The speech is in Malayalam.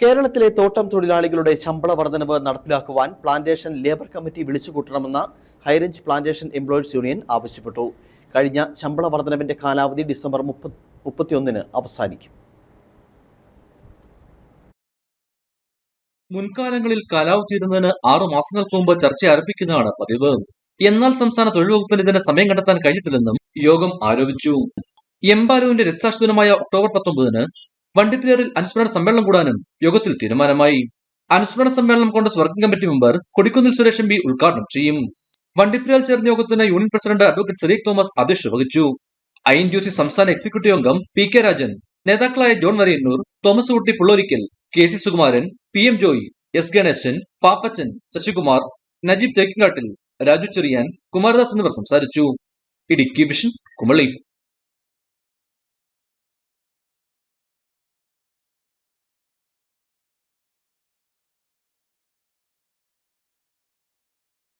കേരളത്തിലെ തോട്ടം തൊഴിലാളികളുടെ ശമ്പള വർധനവ് നടപ്പിലാക്കുവാൻ plantation labour committee വിളിച്ചുകൂട്ടണമെന്ന് high range plantation employees union ആവശ്യപ്പെട്ടു. കഴിഞ്ഞ ശമ്പള വർധനവിന്റെ കാലാവധി ഡിസംബർ മുപ്പത് മുപ്പത്തിയൊന്നിന് അവസാനിക്കും. മുൻകാലങ്ങളിൽ കാലാവധി തീരുന്നതിന് ആറു മാസങ്ങൾക്ക് മുമ്പ് ചർച്ച ആരംഭിക്കുന്നതാണ് പതിവ്. എന്നാൽ സംസ്ഥാന തൊഴിൽ വകുപ്പിന് ഇതിന് സമയം കണ്ടെത്താൻ കഴിഞ്ഞിട്ടില്ലെന്നും യോഗം ആരോപിച്ചു. എംബാലുവിന്റെ രക്തസാക്ഷി ദിനമായ ഒക്ടോബർ പത്തൊമ്പതിന് വണ്ടിപ്പേരിൽ അനുസ്മരണ സമ്മേളനം കൂടാനും യോഗത്തിൽ തീരുമാനമായി. അനുസ്മരണ സമ്മേളനം കൊണ്ട് working committee member Kodikunnil Suresh M P ഉദ്ഘാടനം ചെയ്യും. വണ്ടിപ്പുരയിൽ ചേർന്ന യോഗത്തിന് union president advocate Saleeq Thomas അധ്യക്ഷത വഹിച്ചു. ഐ എൻ സംസ്ഥാന എക്സിക്യൂട്ടീവ് അംഗം പി കെ രാജൻ നേതാക്കളായ John Varayannoor Thomaskutty Pullorikkal K C Sukumaran P M Joy S Ganesan Pappachan Sasikumar Najeeb Thekkingattil Raju Cherian Kumaradas എന്നിവർ സംസാരിച്ചു. ഇടുക്കി വിഷൻ കുമളി.